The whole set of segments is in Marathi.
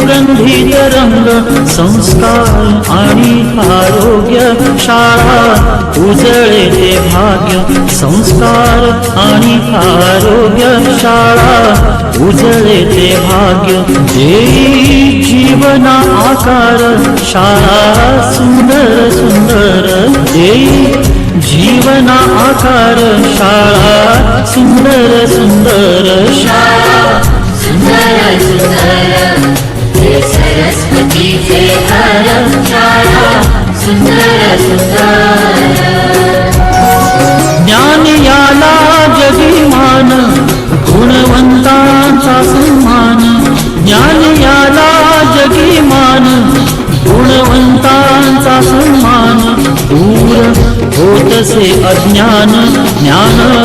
सुगंधित रंग संस्कार आणि आरोग्य शाळा उजळे ते भाग्य संस्कार आणि आरोग्य शाळा उजळे ते भाग्य देई जीवना आकार शाळा सुंदर सुंदर देई जीवना आकार शाळा सुंदर सुंदर शाळा सुंदर सुंदर. हे सरस्वतीचे सुंदर सुंदर. ज्ञान याला जगिमान गुणवंतांचा सन्मान. ज्ञान याला जगिमान गुणवंतांचा सन्मान. दूर होतसे अज्ञान ज्ञान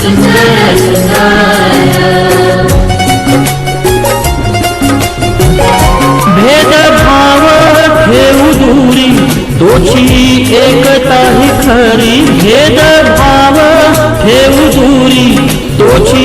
सुंदर सुंदर भेदभाव ठेवू दूरी तोची एकता ही खरी. भेदभाव ठेवू दूरी तोची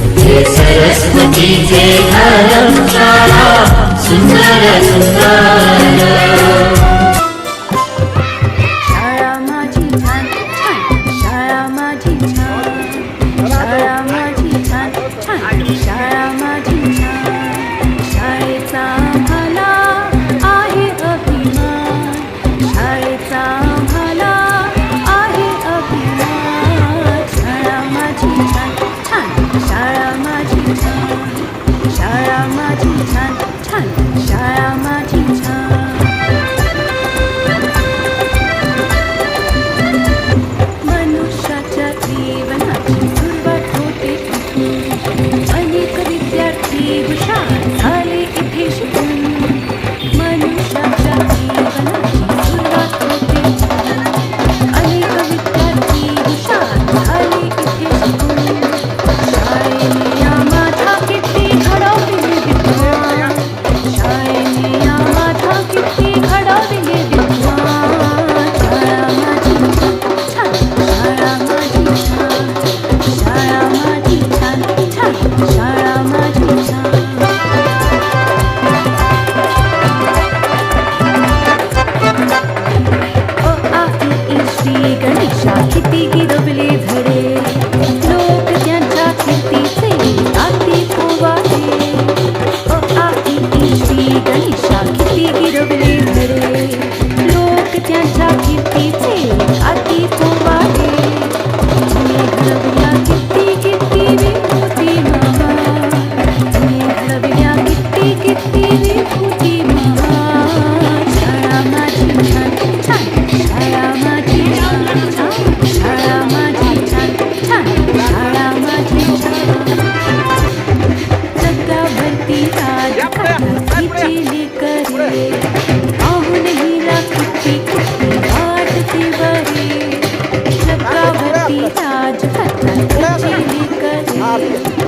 हे सरस्वतीचे घर शाळा सुंदर सुंदर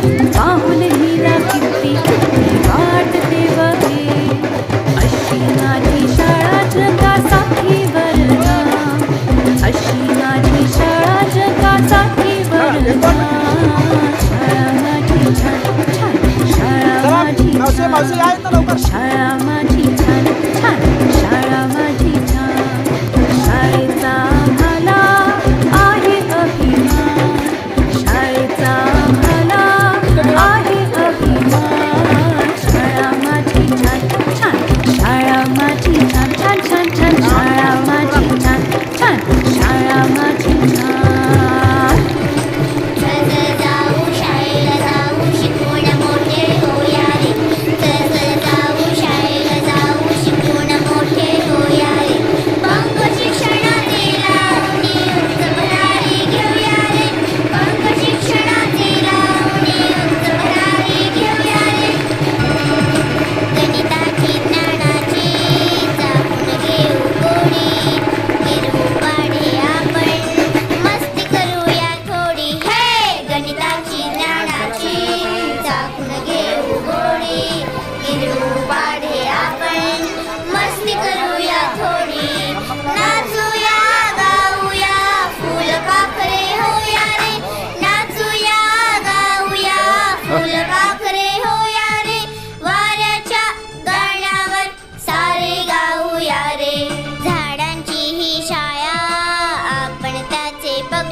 कहां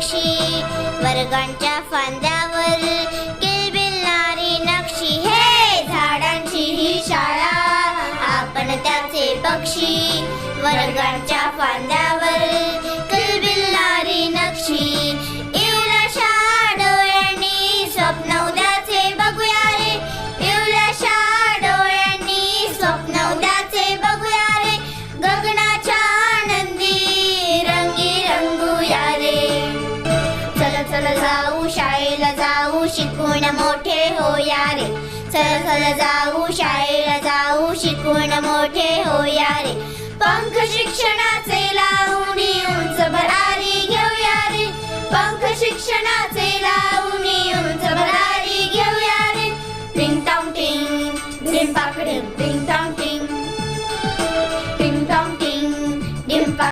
पक्षी वर्गांच्या फांद्यावर किलबिलणारी नक्षी. हे झाडांची ही शाळा आपण त्याचे पक्षी. वर्गांच्या फांद्यावर शिकून मोठे होया रे सरसर जाऊ शाळेला जाऊ शिकून मोठे होया रे पंख शिक्षणाचे लावून उंच भरारी घेऊया रे पंख शिक्षणाचे